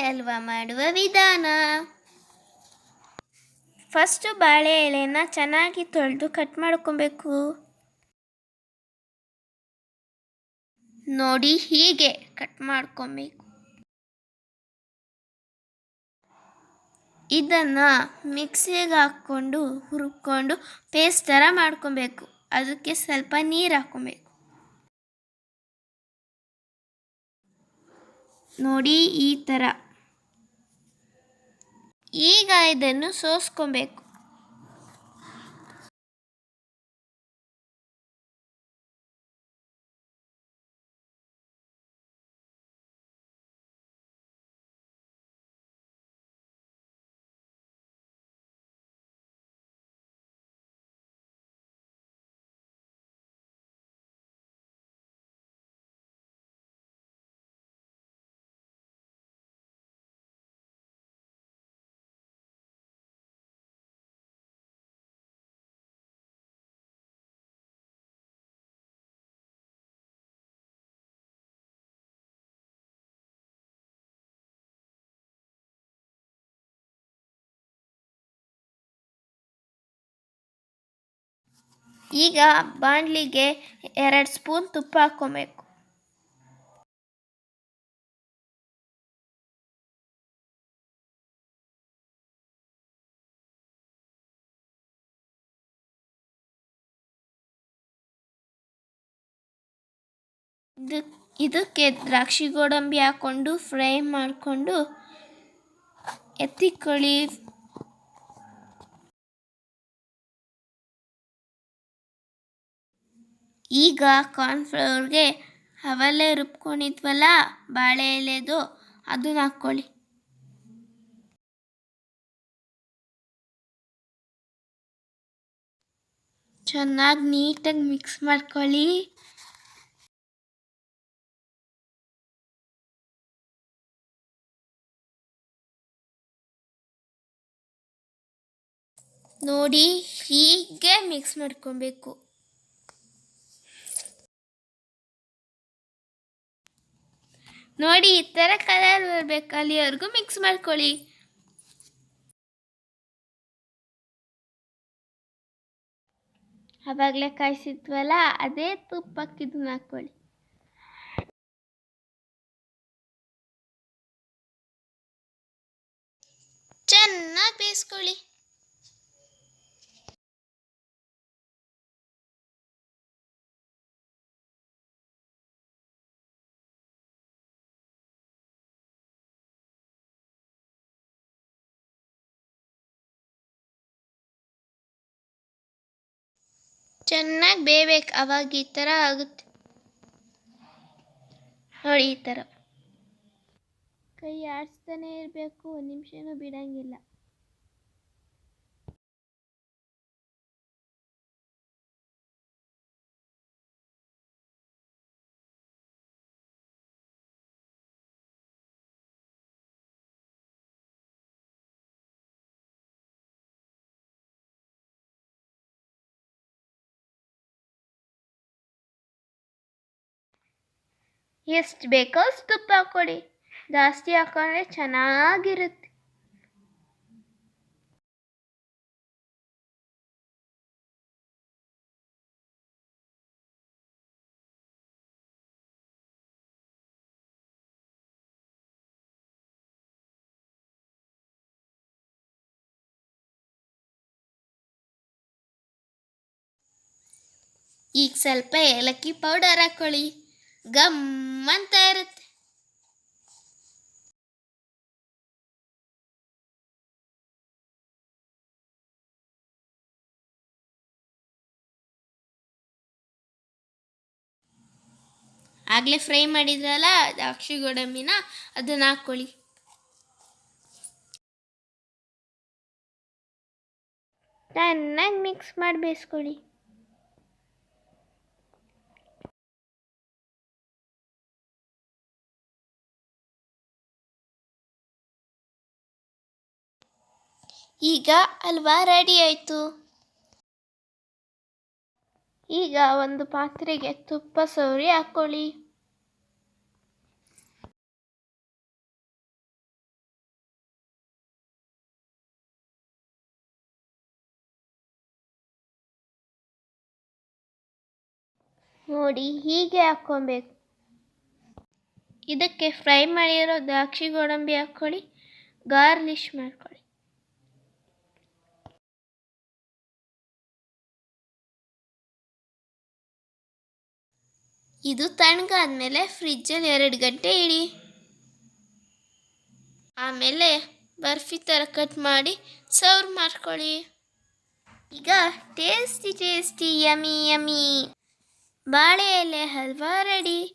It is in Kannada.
ಹಲ್ವಾ ಮಾಡುವ ವಿಧಾನ? ಫಸ್ಟು ಬಾಳೆ ಎಲೆನ ಚೆನ್ನಾಗಿ ತೊಳೆದು ಕಟ್ ಮಾಡ್ಕೊಬೇಕು. ನೋಡಿ ಹೀಗೆ ಕಟ್ ಮಾಡ್ಕೊಬೇಕು. ಇದನ್ನ ಮಿಕ್ಸಿಗೆ ಹಾಕ್ಕೊಂಡು, ಹುರ್ಕೊಂಡು ಪೇಸ್ಟ್ ಥರ ಮಾಡ್ಕೊಬೇಕು. ಅದಕ್ಕೆ ಸ್ವಲ್ಪ ನೀರು ಹಾಕ್ಕೊಬೇಕು ನೋಡಿ ಈ ಥರ. ಈಗ ಇದನ್ನು ಸೋಸ್ಕೊಬೇಕು. ಈಗ ಬಾಣಲಿಗೆ ಎರಡು ಸ್ಪೂನ್ ತುಪ್ಪ ಹಾಕ್ಕೊಬೇಕು. ಇದು ಇದಕ್ಕೆ ದ್ರಾಕ್ಷಿ ಗೋಡಂಬಿ ಹಾಕ್ಕೊಂಡು ಫ್ರೈ ಮಾಡಿಕೊಂಡು ಎತ್ತಿಕೊಳ್ಳಿ ಈಗ ಕಾರ್ನ್ಫ್ಲವರ್ಗೆ ಅವಲೇ ರುಬ್ಕೊಂಡಿದ್ವಲ್ಲ, ಬಾಳೆ ಎಲೆದು, ಅದನ್ನ ಹಾಕ್ಕೊಳ್ಳಿ. ಚೆನ್ನಾಗಿ ನೀಟಾಗಿ ಮಿಕ್ಸ್ ಮಾಡ್ಕೊಳ್ಳಿ. ನೋಡಿ ಹೀಗೆ ಮಿಕ್ಸ್ ಮಾಡ್ಕೊಬೇಕು. ನೋಡಿ, ಈ ಥರ ಕಲರ್ ಬರಬೇಕು. ಅಲ್ಲಿವರೆಗೂ ಮಿಕ್ಸ್ ಮಾಡ್ಕೊಳ್ಳಿ. ಆವಾಗಲೇ ಕಾಯಿಸಿದ್ವಲ್ಲ, ಅದೇ ತುಪ್ಪಕ್ಕೆ ಹಾಕ್ಕೊಳ್ಳಿ. ಚೆನ್ನಾಗಿ ಬೇಯಿಸ್ಕೊಳ್ಳಿ. ಚೆನ್ನಾಗಿ ಬೇಯಬೇಕು. ಅವಾಗ ಈ ಥರ ಆಗುತ್ತೆ. ನೋಡಿ ಈ ಥರ. ಕೈ ಆಡಿಸ್ತಾನೆ ಇರಬೇಕು. ಒಂದು ನಿಮಿಷನೂ ಬಿಡಂಗಿಲ್ಲ. ಎಷ್ಟು ಬೇಕೋ ಅಷ್ಟು ತುಪ್ಪ ಹಾಕ್ಕೊಡಿ ಜಾಸ್ತಿ ಹಾಕೊಂಡ್ರೆ ಚೆನ್ನಾಗಿರುತ್ತೆ. ಈಗ ಸ್ವಲ್ಪ ಏಲಕ್ಕಿ ಪೌಡರ್ ಹಾಕ್ಕೊಳ್ಳಿ ಗಮ್ ಅಂತ ಇರುತ್ತೆ. ಆಗ್ಲೇ ಫ್ರೈ ಮಾಡಿದ್ರಲ್ಲ ದ್ರಾಕ್ಷಿ ಗೋಡಂಬಿನ ಅದನ್ನ ಹಾಕೊಳ್ಳಿ ಚೆನ್ನಾಗಿ ಮಿಕ್ಸ್ ಮಾಡಿ ಬೇಯಿಸ್ಕೊಳ್ಳಿ. ಈಗ ಅಲ್ವಾ ರೆಡಿ ಆಯಿತು? ಈಗ ಒಂದು ಪಾತ್ರೆಗೆ ತುಪ್ಪ ಸವರಿ ಹಾಕೊಳ್ಳಿ. ನೋಡಿ, ಹೀಗೆ ಹಾಕ್ಕೊಬೇಕು. ಇದಕ್ಕೆ ಫ್ರೈ ಮಾಡಿರೋ ದ್ರಾಕ್ಷಿ ಗೋಡಂಬಿ ಹಾಕ್ಕೊಳ್ಳಿ ಗಾರ್ನಿಶ್ ಮಾಡ್ಕೊಳ್ಳಿ. ಇದು ತಣ್ಣಗಾದ್ಮೇಲೆ ಫ್ರಿಜ್ಜಲ್ಲಿ ಎರಡು ಗಂಟೆ ಇಡಿ. ಆಮೇಲೆ ಬರ್ಫಿ ಥರ ಕಟ್ ಮಾಡಿ ಸರ್ವ್ ಮಾಡ್ಕೊಳ್ಳಿ. ಈಗ ಟೇಸ್ಟಿ ಟೇಸ್ಟಿ ಯಮಿ ಯಮಿ ಬಾಳೆ ಎಲೆ ಹಲ್ವಾ ರೆಡಿ